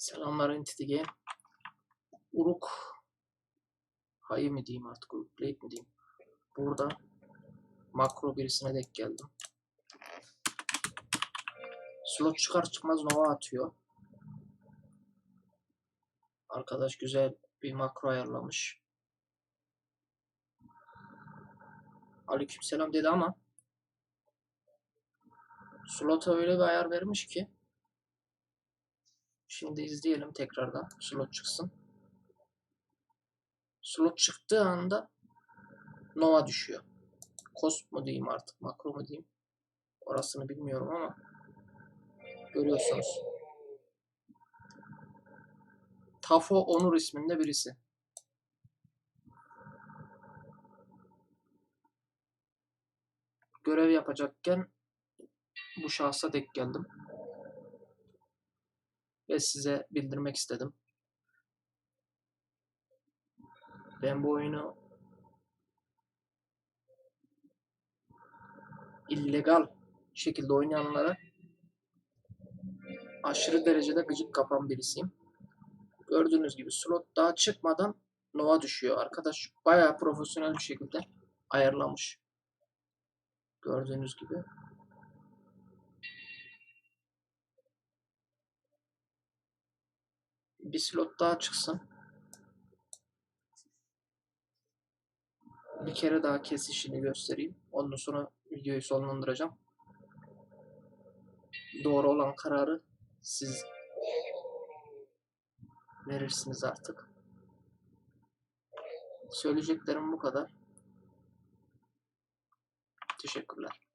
Selamlar Entity. Uruk Hayı mı diyeyim artık Uruk Blade mi diyeyim. Burada makro birisine denk geldim. Slot çıkar çıkmaz Nova atıyor. Arkadaş güzel bir makro ayarlamış. Aleykümselam dedi ama slota öyle bir ayar vermiş ki Şimdi izleyelim tekrardan. Slot çıksın. Slot çıktığı anda Nova düşüyor. Cosp mu diyeyim artık, makro mu diyeyim. Orasını bilmiyorum ama görüyorsunuz. Tafo Onur isminde birisi. Görev yapacakken bu şahsa denk geldim ve size bildirmek istedim. Ben bu oyunu illegal şekilde oynayanlara aşırı derecede gıcık kapan birisiyim. Gördüğünüz gibi slot daha çıkmadan Nova düşüyor. Arkadaş bayağı profesyonel bir şekilde ayarlamış. Gördüğünüz gibi. Bir slot daha çıksın. Bir kere daha kesişini göstereyim. Ondan sonra videoyu sonlandıracağım. Doğru olan kararı siz verirsiniz artık. Söyleyeceklerim bu kadar. Teşekkürler.